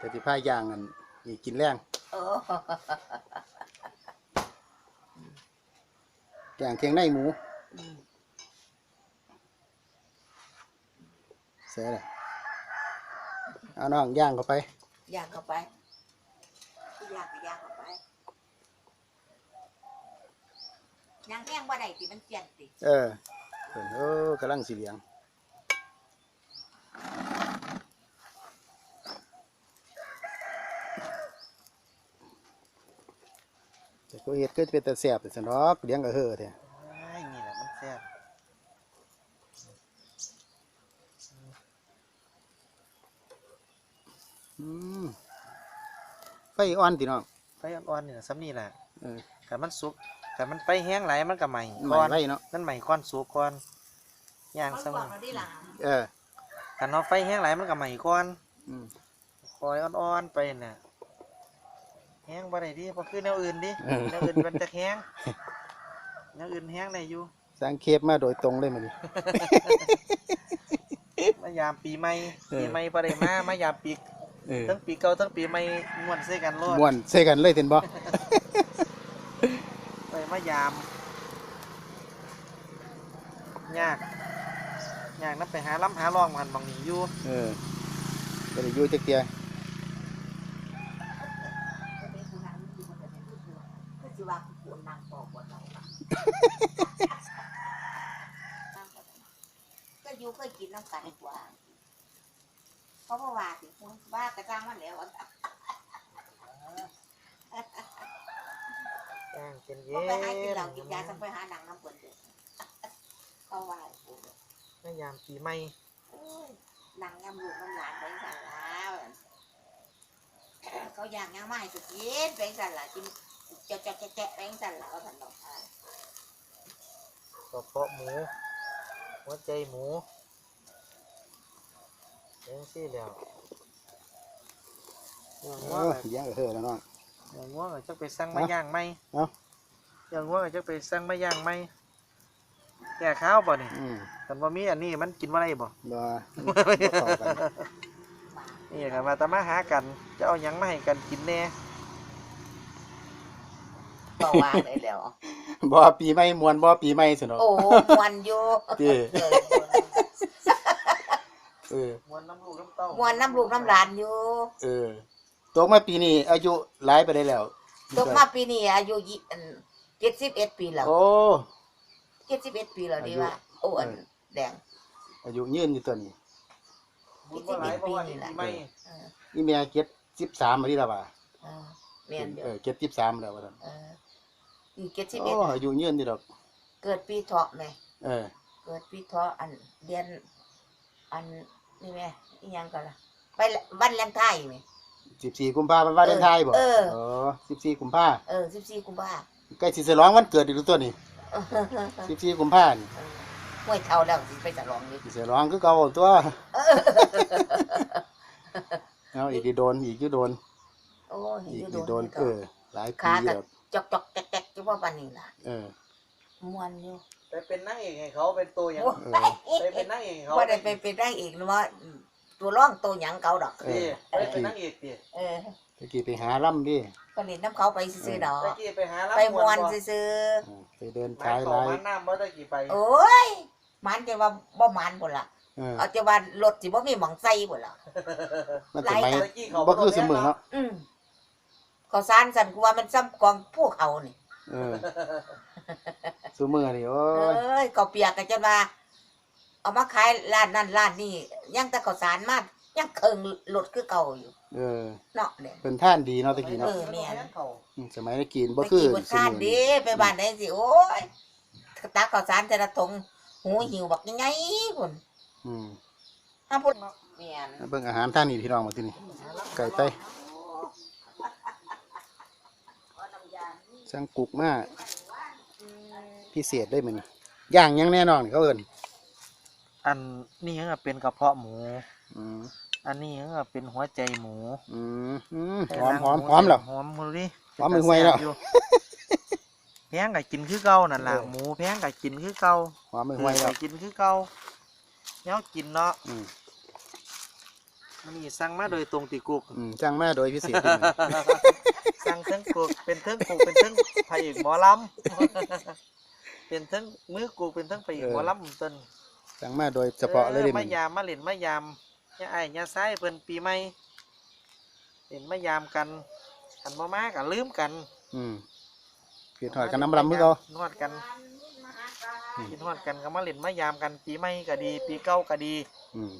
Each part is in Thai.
แต่ที่ผ้าย่างนั่นนี่กินแรงโอ้ย่างเคียงในหมูอืมเสียเลยเอาน้องย่างเข้าไป ย่างเข้าไปย่างก็ย่างเข้าไปย่างแห้งบ่ได้ติมันเจียนติ เออเพิ่นเออกำลังสีเหลียง ต่ก็เฮ็ดก็จะเป็นแต่แสบแต่สนอกเลี้ยงก็เฮ่อแท้ไอ้นี่แหละมันแซ่บอืมไฟอ่อนติน้องไฟอ่อนๆนี่นะซ้ำนี่แหละเออแต่มันสุกแต่มันไฟแห้งไหลายมันก็ใหม่ไหม้ก่อนไว้เนาะนั่นใหม่ก้อนสุกก่อนย่างเขาซ้ำบอกนี่เราได้หลังเออถ้าเนาะไฟแห้งไหลายมันก็ใหม่ก่อนอืมคอยอ่อนๆไปน่ะ แห้งบ่ได้ดิบ่คือแนวอื่นดิเออแนวอื่นมันจะแห้งแนวอื่นแห้งได้อยู่สร้างเคปมาโดยตรงเลยมันนี่มายามปีใหม่เออปีใหม่บ่ได้มามายามปีเออทั้งปีเก่าทั้งปีใหม่ม่วนใส่กันโลดม่วนใส่กันเลยเห็นบ่ไปมายามยากยากนับไปหาล้ำหาลองมันบางนี้อยู่เออบ่ได้อยู่จักเที่ย ก็สิว่าผู้คนนั่งบอกบ่เราก็ อยู่เคยกินน้ำกันกว่าเพราะว่าสิคุณว่ากระจ้างมันแล้วย่างเป็นก็เย็นไปหากินเหล้ากินยาสังไปหาหนังน้ำเปิดเด้อเขาว่ากูมายามปีใหม่โอ้ยหนังยำลูกน้ำหลานไปสั่นแล้วเขาอยากยังไม่ให้สุกินไปสั่นละกินเจ๊ะเจ๊ะเจ๊ะเจ๊ะไปสั่นละเอาสั่นดอกอะกระเพาะหมูหัวใจหมูเลี้ยงซี่แล้วอย่างเอว่าอเลี้ยงก็เฮ่อแล้วน้องอย่างว่าก็จะไปสั่งมาเอ้าย่างไหมเอ้าอย่างว่าก็จะไปสั่งมาย่างไหมแก่ข้าวบ่นี่อืมกันว่ามีอันนี้มันกินว่าไรบ่บ่บ่เข้ากันนี่กันมาแตมาหากัน จะเอาหยังมาให้กันกินแน่บ่ว่าได้แล้วบ่ปีใหม่ม่วนบ่ปีใหม่ซั่นเนาะโอ้มวนอยู่ติ เออเออมวนน้ำลูกน้ำเต้ามวนน้ำลูกน้ำหลานอยู่เออตกมาปีนี้อายุหลายไปได้แล้วตกมาปีนี้อายุยี่เจ็ดสิบเอ็ดปีแล้วโอ้เจ็ดสิบเอ็ดปีแล้วดีว่าโอ้อันแดง อายุยืนอยู่ตัวนี้บุญบ่หลายเพราะว่าปีนี่แหละปีใหม่เออนี่แม่เก็ด13มาที่ละว่าเออแม่นอยู่เออเก็ด13แล้วว่าซั่นเอออีเจ็ดสิบโอ้เอ็ดอายุยืนนี่ดอก เกิดปีเถาะไหมเออ เกิดปีเถาะอันเดือนอัน นี่แม่อีหยังกันล่ะ ไปละวันแรงไทยไหม14กุมภาพันธ์วาเลนไทน์บ่เอออ๋อ14กุมภาเออสิบสี่กุมภาใกล้สิฉลองวันเกิดอีกแล้วตัวนี้เออ14กุมภาพันธ์ห้วยเท่าแล้วสิไปฉลองนี่สิฉลองคือเก่าตัวเอาอีกอีโดนอีกอยู่โดนโอ้ยอีกอยู่อีโดนนี่เออหลายปีขากัแล้วจอกจอกแจ๊กแจ๊กจะว่าปันนี้ล่ะเออมวนอยู่ไปเป็นนางเอกให้เขาเป็นตัวอย่าง โอ้ยไป เป็นนางเอกให้เขาว่าได้ไปเป็นได้อีกนะว่าตัวร่องตัวหยังเก่าดอก เอดิอไปเป็นนางเอกดิเออตะกี้ไปหาล่ำดิก็เล่นน้ำเขาไปซื้อๆดอก ตะกี้ไปหารับไปมวนบ่ซื้อเออไปเดินหมาท้ายขอไลายมาน้ำบ่ตะกี้ไปๆโอ้ยมันจะว่าบ่มันพุ่นล่ะเออเอาจะว่ารถสิบ่มีหมองใส่พุ่นล่ะ มันสมัยตะกี้เขาบ่คือเสมอเนาะอืมข้าวสารสั่นกูว่ามันซ้ำกองผู้เขานี่ เออซุมือนี่โอ้เอ้ยยข้าวเปียกก็จะว่า เอามาขายร้านนั้นร้านนี้ยังแต่ข้าวสารมายังเคิงรถคือเก่าอยู่เออเนาะเนี่ย เป็นท่านดีเนาะตะกี้เอเนาะอแม่นเขามสมัยตะกี้บ่ไปคือกี่บนซุข้านมื้อดีนี้ไปบ้านไหนสิโอ้ยตักข้าวสารแต่ละถงหูหิวบักยังไงพุ่นอืมห้าพุ่นแม่นเบิ่งอาหารท่านนี่พี่น้องมาที่นี่ไก่ไต้สั่งกุกมาพิเศษได้มื้อนี้ย่างหยังแน่นอนเขาเอิ้น อันนี้ก็เป็นกระเพาะหมู อืมอันนี้ก็เป็นหัวใจหมูอืมอืมหอมหอมหอมแล้วหอมหมูดิหอมมือห่วยแล้วแพงก็กินคือเก่านั่นล่ะเออหมูแพงก็กินคือเก่าหอมมือห่วยแล้วก็กินคือเก่าเนี้ยกินเนาะอืมมันนี่สั่งมาโดยตรงติกุกอืมจ้างมาโดยพิเศษด้วยมื้อนี้สั่งเทิงกุกเป็นเทิงกุกเป็นเทิงพระเอกหมอลำเป็นเทิงมือกุกเป็นเทิงพระเอกหมอลำต้น จ้างมาโดยเฉพาะเลยเดิออมัมานยามมาเล่นมายามยาไอ้ายาซ้ายเพิ่นปีใหม่เล่นมายามกันกันบ่มากันลืมกันอืมคือถอดกันน้ำลำมือเขานวดกันกินนวดกันก็มาเล่นมายามกันปีใหม่ก็ดี ปีเก่าก็ดีอืม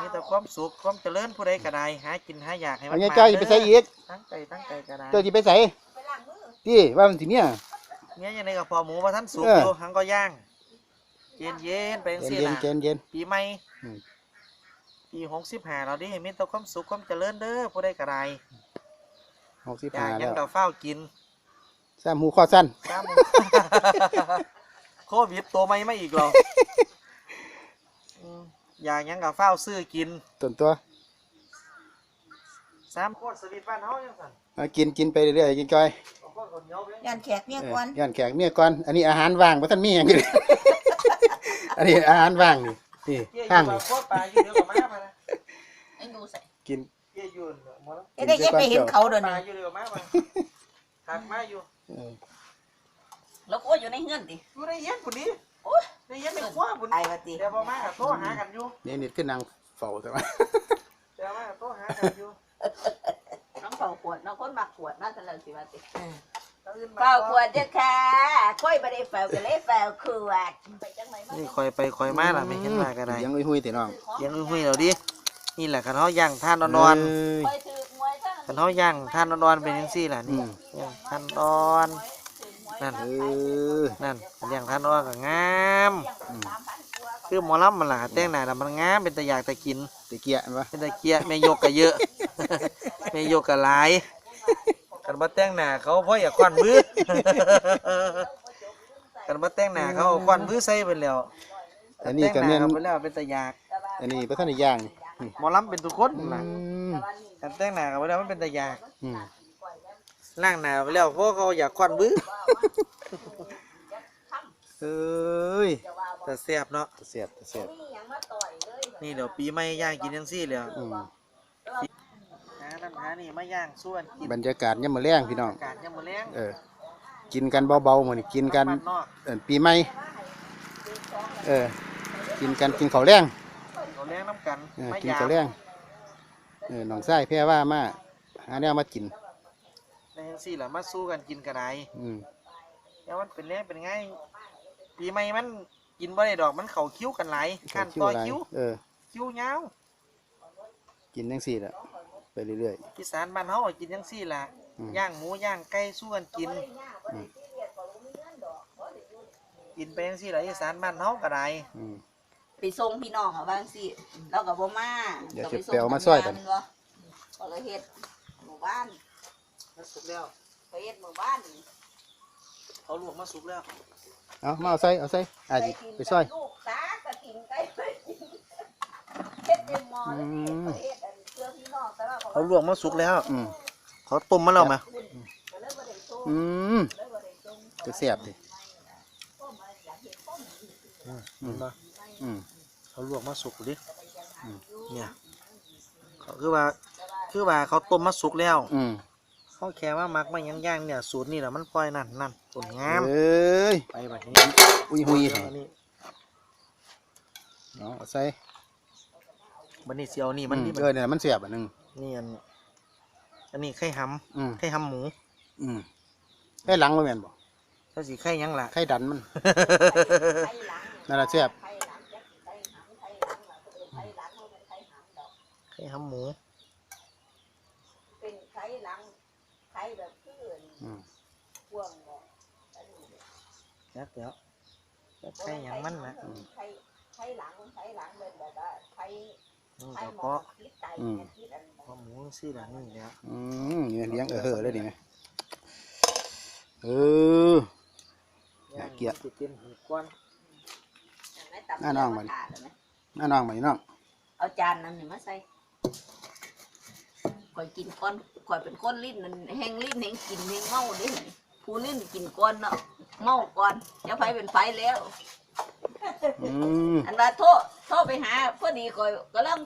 มีแต่ความสุขความเจริญผู้ใดก็ได้หากินหาอยากให้มัเอานเนี่ยมาเจ้าจะไปใส่อีกตั้งใจตั้งใจก็ได้เจ้าจะไปใส่ที่ว่ามันสิเมียเนี่ยยังไงกับพอหมูว่าท่านสุกเออ อยู่หังก็ย่าง เย็นเย็นๆไปจังเย็นซี่เย็นล่ะเย็นเย็น ปีใหม่อืม ปีหกสิบห้าเราดิมีแต่ความสุขความเจริญเด้อผู้ใดก็ได้หกสิบอยาห้ากหยัแล้งวกับเฝ้าวกินสามหูข้อสั้นตามโควิดตัวใหม่มาอีกเหรออืมอยากหยังกับเฝ้าวซื้อกินต้นตัวสามโคตรสวิตบ้านเฮายังสั่นมากินกินไปเรื่อยๆกินจอย เอาโคตรคนเหนียวไปยันแขกเมียเอก่อนอย่านแขกเมียก่อน อันนี้อาหารว่างเพราะท่านมีอย่างนี้ อันนี้อาหารว่างนี่นี่เจ๊อข้างยู่นี่กับโคตรปลาอยู่เดียวกับมาไปนะไอ้ดูใส่กินเจ๊อยู่หมดแล้วเอ้ยได้ยังไปเห็นเขาเดี๋ยวปลานี้อยู่เดียวกับมาไปหักมาอยู่เออแล้วก็อยู่ในเงื่อนดิอยู่ในเย็นปุ่นนี้โอ้ยในเย็นในครัวปุ่นไอ้วะติเดี๋ยวพอมากับโทรหากันอยู่นี่นี่คือนางเฝ้าแต่ว่าเดี๋ยวมากับโทรหากันอยู่น้องเป่าขวดน้องคนมาขวดน่าจะเลยสิว่าติเออตื่นม เป่าขวดเด้อค่ะค่อยไม่ได้เป่าก็เลยเป่าขวดไปจังไหนมานี่คอยไปคอยมาล่ะไม่เห็นมาก็ได้เลี้ยังหุยๆแต่น้องยังอุ้ยๆเราดินี่แหละคันเฮาย่างท่านนอนเอ้ยค่อยถือมวยทั้งๆคันเฮาย่างท่านนอนๆเป็นจังซี่ล่ะนี่อืมย่างท่านนอนนั่นเออนั่นเลี้ยงท่านนอนก็งามอืมคือหมอลำมันล่ะแต่งหน้าแล้วมันงามเป็นตะอยากตะกิน ตะเกียบวะเป็นตะเกียะแม่ยกก็เยอะ แม่ยกก็หลาย กันบ่แต่งหน้าเขาเพราะอยากควันมือ กันบ่แต่งหน้าเขาเอาควันมือใส่ไปแล้วอันนี้ก็แม่น แต่งหาไปแล้วเป็นตะอยากอันนี้พระท่านได้ย่างนี่หมอลำเป็นทุกคนอืล่ะมกันแต่งหน้ากันไปแล้วมันเป็นตะอยากอืมล้างหน้าไปแล้วเพราะเขาอยากควันมือเอ้ยแต่แซ่บเนาะเสียบเสียบนี่ยังมาต่อยเลยนี่เดี๋ยวปีใหม่ย่างกินจังซี่แล้วอืมหานั่นหานี่มาย่างส่วนกินบรรยากาศยามมื้อแรงพี่น้องอากาศยังมื้อแรงเออ กินกันเบาๆมื้อนี้กินกันบ้านนอกเอิ้นปีใหม่ เออ กินกันกินข้าวแรงเขาแรงน้ำกันเออมากินยามข้าวแรงเออน้องชายแพ่ว่ามาหาแนวมากิน ในจังซี่ล่ะมาสู้กันกินกระไดอืมแล้วมันเป็นแรงเป็นไงปีใหม่มันกินบ่ได้ดอกมันเข้าคิ้วกันหลายขั้นต่อหลายคิ้วเออ คิ้วยาวกินจังซี่ล่ะไป เรื่อย อีสานบ้านเฮาก็กินจังซี่ล่ะอืม ย่างหมูย่างไก่สู้กันกินอืมกินไปจังซี่ล่ะอีสานบ้านเฮาก็ได้ๆอืม ไปส่งพี่น้องเอาบางสิเรากับบ่มาเดี๋ยวก็จะส่งไปเอามาซอยกันทำงบ่ก็เลยเฮ็ดหมู่บ้านมันสุกแล้วไปเฮ็ดหมู่บ้านเขาลวกมาสุกแล้วเอามาเอาใส่เอาใส่อาจิไปซอย ลูกตากระถิ่นไก่ไปกินเฮ็ดเต็มหม้อเลยอืม เฮ็ด เขาเขาลวกมาสุกแล้ว อืมเขาต้มมาแล้วไหมก็เลยบ่ได้ส่งอืมเลยบ่ได้ส่งจะเสียบดิก็มาอยากเฮ็ดต้มอืมอืมเขาลวกมาสุกดิอืมเนี่ยเขาคือว่า คือว่าเขาต้มมาสุกแล้ว อืมเขาแค่ว่ามักมาย่างๆเนี่ยสูตรนี่แหละมันปล่อยนั่นนั่นผลงามเอ้ยไปแบบนี้อุ้ยหุยเดี๋ยวอันนี้เอาเอาใส่บันนี้เสียวนี่อืมันมนี่เออเนี่ยมันเสียบอันหนึง นี่อันอันนี้ไข่หอืมำไข่หำหมูอืมไข่หลังบ่แม่นบ่ถ้าสีไข่หยังล่ะ ไข่ดันมันไข่หลังนั่นล่ะเสียบไข่หลังจักไข่หลังไข่หลังล่ะเออไข่หลังบ่เป็นไข่หลังดอกไข่หำหมูเป็นไข่หลังไข่แบบคืออืมพวงเนี่ยอันนี้จักแล้วจักไข่หยังมันนะ ไข่ไข่หลังไข่หลังเป็นแบบว่าไข่ นี่ไข่ก็หมเพาะคิดไตเนี่ยคิดอันเพราะหมูสี่หลังนี่แหล้วอืมนี่เลี้ยงเออเห่อเลยนี่ไงเออ น่าเกลียด ติดเตียนหูกว้านไหนตับน่าน้องมันเาขาดเลยไหมน้าน้องมานี่น้องเอาจานนั้นนี่มาใส่ข่อยกินก้อนข่อยเป็นก้อนลิ้นนั่นแห้งลิ้นแห้งกินแห้งเมาเด้ผู้ลิ้นกินก้อนเนาะเมาก่อนจะไฟเป็นไฟแล้ว อืมอันว่าโทษโทษไปหาพอดีข่อยก็เริ่ม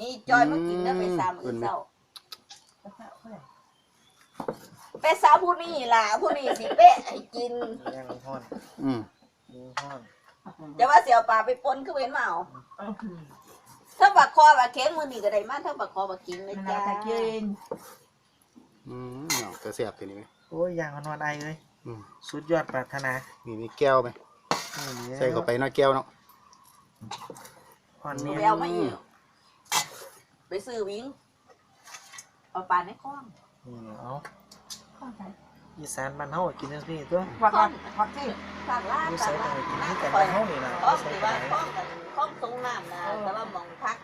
นี่จอยมากินแล้วไปสามมื้อเช้าไปสาผู้นี้ล่ะผู้นี้สิเป๊ะให้กินย่างห้อนอืมยิงห้อนจะว่าเสียวปลาไปปนคือเว้นมาเอาถ้าบักคอบักเข็งมื้อนี้ก็ได้มาถ้าบักคอบักกิงนะจ๊ะอืมเนาะก็แซ่บทีนี้ไหมโอ้ยย่างห้อนๆไอเลยอืมสุดยอดปรารถนานี่มีแก้วไหมนี่ ใส่เข้าไปเน้อยแก้วเนาะห้อนไปเนี่ยเอามาอีกไปซื้อวิ่งเอาปลาในคลองนี่เอาอีสานบ้านเฮากินจังซี่ตัวคลองคลองที่ฝากร้านอยู่ฝาใส่กต้ร้าองนไปกินที่กันคลอบ้างนเฮานี่ล่ะคลองใส่หรือไปว่าคลองกันคลองตรงน้ำนะแต่ว่ามองพัก